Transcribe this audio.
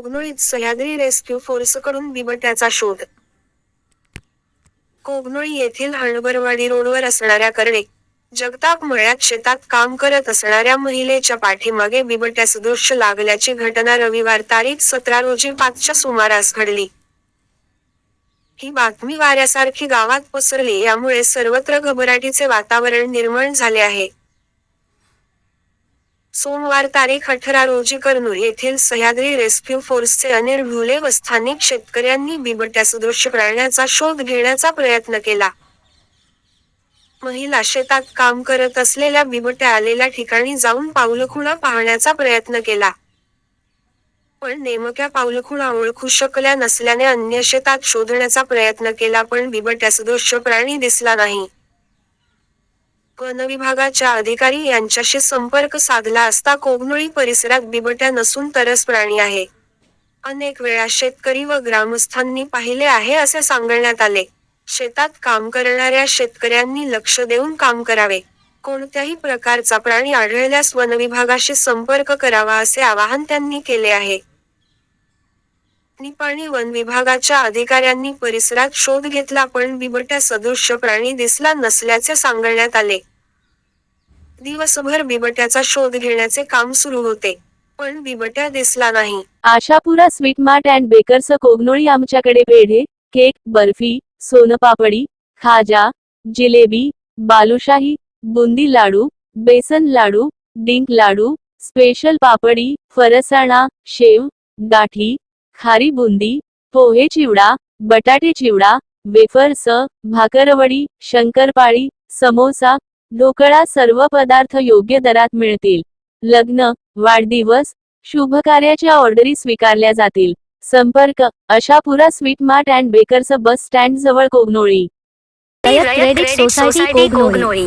कोगनोळीत Sahyadri rescue फोर्सकडून बिबट्याचा शोध. कोगनोळी येथील हणबरवाडी रोडवर असणाऱ्या करणे जगताप मळ्यात शेतात काम करत असणाऱ्या महिलेच्या पाठीमागे बिबट्या सदृश्य लागल्याची घटना रविवार तारीख सतरा रोजी पाचच्या सुमारास घडली. ही बातमी वाऱ्यासारखी गावात पसरली यामुळे सर्वत्र घबराटीचे वातावरण निर्माण झाले आहे. सोमवार तारीख अठरा रोजी करनूर येथील सह्याद्री रेस्क्यू फोर्सचे अनिल ढुले व स्थानिक शेतकऱ्यांनी बिबट्या सदृश प्राण्याचा शोध घेण्याचा प्रयत्न केला. महिला शेतात काम करत असलेल्या बिबट्या आलेल्या ठिकाणी जाऊन पाऊलखुणा पाहण्याचा प्रयत्न केला. पण नेमक्या पाऊलखुणा ओळखू शकल्या नसल्याने अन्य शेतात शोधण्याचा प्रयत्न केला पण बिबट्या सदृश प्राणी दिसला नाही. वन विभागाच्या अधिकारी यांच्याशी संपर्क साधला असता कोगनुळी परिसरात बिबट्या नसून तरस प्राणी आहे. अनेक वेळा शेतकरी व ग्रामस्थांनी पाहिले आहे असे सांगण्यात आले. शेतात काम करणाऱ्या शेतकऱ्यांनी लक्ष देऊन काम करावे. कोणत्याही प्रकारचा प्राणी आढळल्यास वनविभागाशी संपर्क करावा असे आवाहन त्यांनी केले आहे. निपाणी वन विभागाच्या अधिकाऱ्यांनी परिसरात शोध घेतला पण बिबट्या सदृश्य प्राणी दिसला नसल्याचे सांगण्यात आले. दिवसभर बिबट्याचा शोध घेण्याचे काम सुरू होते पण बिबट्या दिसला नाही. Ashapura sweet mart and bakers Kognoli आमच्याकडे पेढे केक बर्फी सोनपापडी खाजा जिलेबी बालुशाही बुंदी लाडू बेसन लाडू डिंक लाडू स्पेशल पापडी फरसाणा शेव गाठी खारी बुंदी पोहे चिवडा बटाटे चिवडा वेफर्स भाकरवडी शंकरपाळी समोसा ढोकळा सर्व पदार्थ योग्य दरात मिळतील. लग्न वाढदिवस शुभ कार्याच्या ऑर्डरी स्वीकारल्या जातील. संपर्क Ashapura sweet mart and bakers bus stand जवळ कोगनोळी. सोसायटी कोगनोळी.